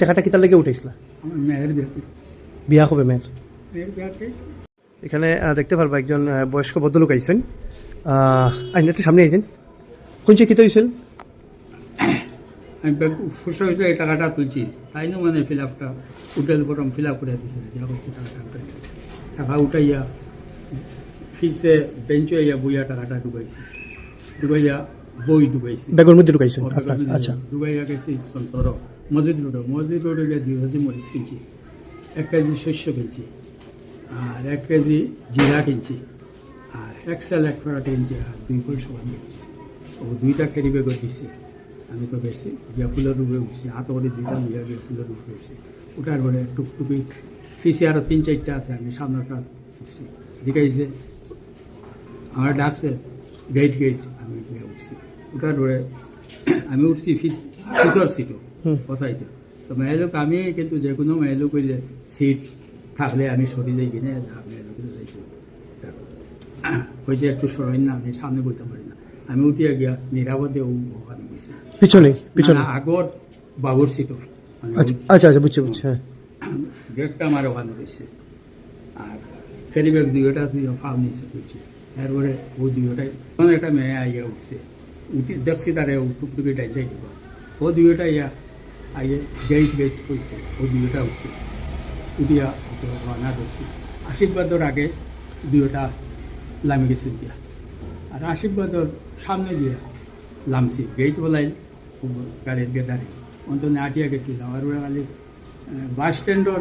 টাকাটা কিতার লেগে উঠাইছিলা? আমার মেয়ের বিয়ে বিয়া হবে মেয়ের? মেয়ের বিয়াতে এখানে দেখতে পারবা একজন বয়স্ক ভদ্রলোক আইছেন। আইন একটু সামনে আইছেন। কোন চেয়ে কিতা হয়েছিল আমি ফুসা হয়েছে এই টাকাটা তুলছি। তাই না মানে ফিল আপটা উঠেল ফর্ম ফিল আপ করে দিয়েছিল টাকা উঠাইয়া ফিসে বেঞ্চ হইয়া বইয়া টাকাটা ডুবাইছি। ডুবাইয়া বই ডুবাইছি। ব্যাগের মধ্যে ঢুকাইছেন। আচ্ছা। ডুবাইয়া গেছি মসজিদ রোডে মসজিদ রোডে গিয়ে দুই কেজি মরিচ কিনছি, এক কেজি শস্য কিনছি, আর এক কেজি জিরা কিনছি, আর এক্সেল এক ফেরাটা কিনছি, আর দুই ফুল সবাই কিনছি। ও দুইটা ক্যারি ব্যাগও দিছি। আমি তো বেশি গিয়া ফুলের রূপে উঠছি, হাত করে দুইটা লিয়া গিয়ে ফুলের রূপে উঠছি। উঠার পরে টুকটুকি ফিসে আরও তিন চারটা আছে, আমি সামনেটা উঠছি। জিগাইছে আমার ডাকছে গেট গেট আমি উঠছি। উঠার পরে আমি উঠছি ফিস ফিসর সিটও। বসাইতে তো মেয়েলোক আমি কিন্তু যে কোনো মেয়েলোক কইলে সিট থাকলে আমি সরি যাই কিনে। মেয়েলোক যাইতে কইছে একটু সরাই না আমি সামনে বইতে পারি না। আমি উঠিয়া গিয়া নিরাপদে ওখানে বসে পিছনে পিছনে। আগর বাবুর সিটও মানে আচ্ছা আচ্ছা আচ্ছা বুঝছি বুঝছি হ্যাঁ। ব্যাগটা আমার ওখানে রয়েছে। আর ক্যারি ব্যাগ দুইটা তুই ফার্ম নিচ্ছে তুলছি তারপরে ও দুইটাই মানে একটা মেয়ে আইয়া উঠছে। উঠি দেখছি তারে টুকটুকি দিব ও দুইটা ইয়া আইয়ে গেট গেট করছে ও দুইটা উঠছে। উঠিয়া ওকে রান্না করছি আশীর্বাদর আগে দুইটা লামি গেছে দিয়া আর আশীর্বাদর সামনে দিয়া লামছি। গেট বলাই গাড়ির গেদারে। অন্তনে আটিয়া গেছি। আমার ওরা খালি বাস স্ট্যান্ডর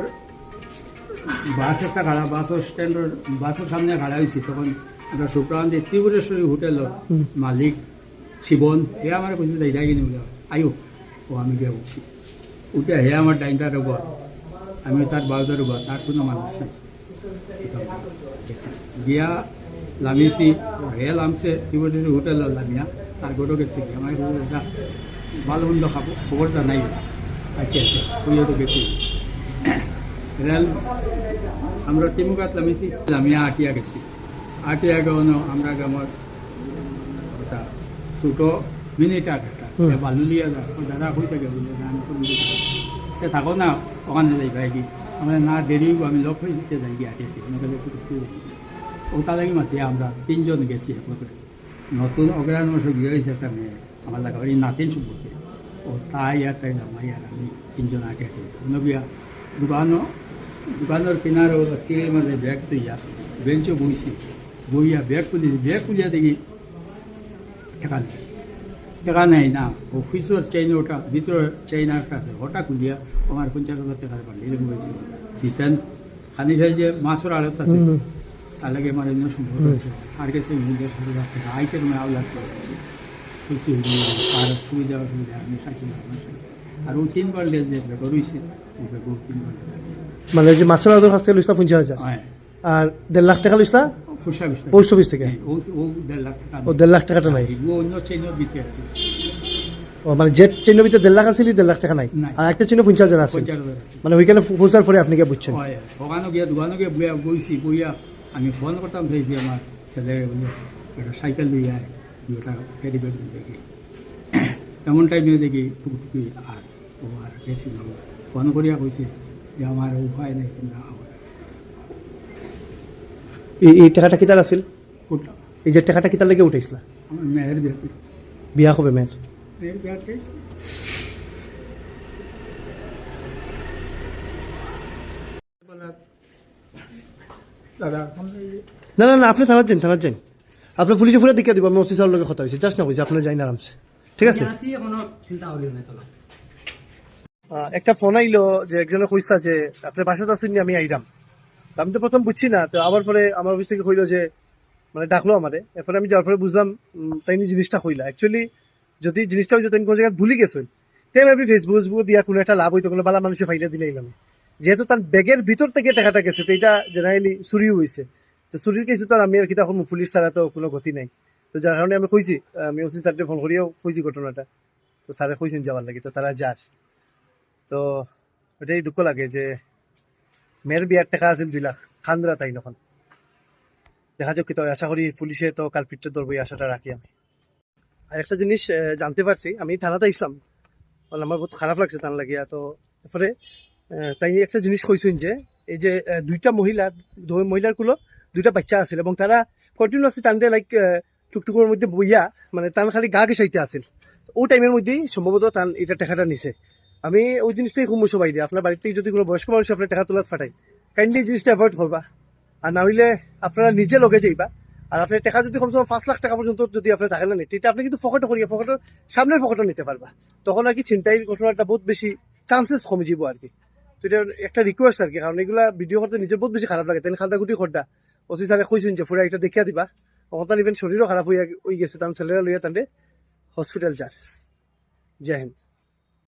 বাস একটা খাড়া বাসের স্ট্যান্ডর বাসের সামনে খাড়া হয়েছি তখন আমরা সুপ্রান্তে ত্রিপুরেশ্বরী হোটেলের মালিক শিবন হে আমার যাই যাই কিনে বলে আয়ো। ও আমি গিয়ে উঠছি উঠে হে আমার ডাইনটার উপর আমি তার বাউদের উপর তার কোনো মানুষ নাই। গিয়া লামিছি হে লামছে ত্রিপুরেশ্বরী হোটেলের লামিয়া তার গরু গেছি। গিয়ে আমার "যা, ভালো মন্দ খাব খবর জানাই আচ্ছা আচ্ছা কইয়া তো গেছি। রেল আমরা তিমুগাত লামিছি লামিয়া আটিয়া গেছি। আটিয়া গেল আমরা গ্রামের ওটা ছোটো মিনি ট্রাক দাদা থাকে না ওখানে না দেরি আমি লক্ষ্য দিতে যাই গিয়ে যাই ওটা লাগি আমরা তিনজন গেছি নতুন অগ্রাণ মাসে বিয়ে হয়েছে একটা মেয়ে তাই আর তিনজন আটে আটে নবিয়া দোকানও দোকানের কিনারে ওটা সিঁড়ির মাঝে ব্যাগ তুইয়া বইছি বইয়া ব্যাগ খুলিছি ব্যাগ খুলিয়া দেখি টাকা নেই টাকা নেই না। অফিসের চেইন ওটা ভিতরের চেইন একটা আছে ওটা খুলিয়া আমার পঞ্চাশ হাজার টাকার পারলি এরকম হয়েছিল চিকেন খানি চাই যে মাছের আড়ত আছে। তার লাগে আমার অন্য সম্পর্ক আছে। আর কাছে পঞ্চাশ হাজার টাকা। আইতে তুমি আও লাগতে খুশি হয়ে আর সুবিধা অসুবিধা আমি সাইকেল আর ও তিনবার লেজ যে বেগর হয়েছে ও বেগর তিনবার মানে যে মাসুর আদর কাছ থেকে লইসলা পঞ্চাশ হাজার। হ্যাঁ। আর দেড় লাখ টাকা লইসলা বিষয় পোস্ট অফিস থেকে? ও দেড় লাখ দেড় লাখ টাকাটা নাই? ও মানে জেট চিহ্ন ভিতরে দেড় লাখ আসলে দেড় লাখ টাকা নাই। আর একটা চিহ্ন পঞ্চাশ হাজার আছে? মানে ওইখানে পৌঁছার পরে আপনি গিয়ে বুঝছেন। ওখানে গিয়ে দোকানে গিয়ে বইয়া বইছি বইয়া। আমি ফোন করতাম চাইছি আমার ছেলে একটা সাইকেল দিয়ে আয় দুটা ক্যারি ব্যাগ দেখি। এমন টাইমে দেখি টুকটুকি আর ও আর গেছিল ফোন করিয়া কইছে যে আমার উপায় নেই আমার এই এই টাকাটা কিতার আছিল? এই যে টাকাটা কিতার লেগে উঠাইছিলা? আমার মেয়ের বিয়ে বিয়া হবে মেয়ের। বিয়াতে না না না আপনি থানার যান থানার যান। আপনি পুলিশে ফুলে দিকে দিব আমি ওসি লগে কথা হয়েছে। জাস্ট না কইছি আপনি যাই না আরামসে। ঠিক আছে? আসি কোনো চিন্তা করিও না তোলা। আহ, একটা ফোন আইলো যে একজনের কইসা যে আপনার বাসাতে আসুন আমি আইরাম। আমি তো প্রথম বুঝছি না, তো আবার পরে আমার অফিস থেকে কইলো যে মানে ডাকলো আমারে। এরপরে আমি যাওয়ার পরে বুঝলাম তাই জিনিসটা কইলা অ্যাকচুয়ালি যদি জিনিসটা হইতো তাই কোনো জায়গায় ভুলি গেছেন। তাই আমি ফেসবুক ফেসবুক দিয়া কোনো একটা লাভ হইতো, কোনো বালা মানুষে ফাইলে দিলে আমি যেহেতু তার ব্যাগের ভিতর থেকে টাকাটা গেছে, তো এটা জেনারেলি চুরিও হয়েছে তো চুরির কেসে তো আমি আর কিতা এখন পুলিশ ছাড়া তো কোনো গতি নাই। তো যার কারণে আমি কইছি, আমি ওসি স্যারকে ফোন করিও, কইছি ঘটনাটা। তো স্যারে কইছেন যাওয়ার লাগে, তো তারা যার তো এটাই দুঃখ লাগে যে মেয়ের বিয়ার টাকা আছিল দুই লাখ। খান্দরা চাই নখন। দেখা যাক তো, আশা করি পুলিশে তো কালপিটটা ধরবো এই আশাটা রাখি আমি। আর একটা জিনিস জানতে পারছি, আমি থানাতে ইসলাম আমার বহুত খারাপ লাগছে থানা লাগিয়া। তো এরপরে তাই একটা জিনিস কইছেন যে, এই যে দুইটা মহিলা মহিলার কুলো দুইটা বাচ্চা আছিল এবং তারা কন্টিনিউয়াসলি তানতে লাইক টুকটুকের মধ্যে বইয়া মানে তান খালি গা ঘেসাইতে আছিল। ও টাইমের মধ্যেই সম্ভবত তান এটা টাকাটা নিছে। আমি ওই জিনিসটাই খুব মুসো বাইরে আপনার বাড়িতে যদি কোনো বয়স্ক মানুষ আপনার টাকা তোলাত ফাটাই কাইন্ডলি জিনিসটা অ্যাভয়েড করবা। আর না হইলে আপনারা নিজে লগে যাইবা। আর আপনার টাকা যদি কমসে কম পাঁচ লাখ টাকা পর্যন্ত যদি আপনার থাকে না নেই, এটা আপনি কিন্তু ফকটও করিয়া ফকটের সামনের ফকটও নিতে পারবা। তখন আর কি চিন্তাই ঘটনাটা বহুত বেশি চান্সেস কমে যাব আর কি। তো এটা একটা রিকোয়েস্ট আর কি, কারণ এগুলা ভিডিও করতে নিজের বহুত বেশি খারাপ লাগে। খালদা গুটি খড্ডা ওসি স্যারে কইছেন যে ফুরা এটা দেখিয়া দিবা। অকতান ইভেন শরীরও খারাপ হয়ে গেছে তান ছেলেরা লইয়া তান্ডে হসপিটাল যার জয় হিন্দ।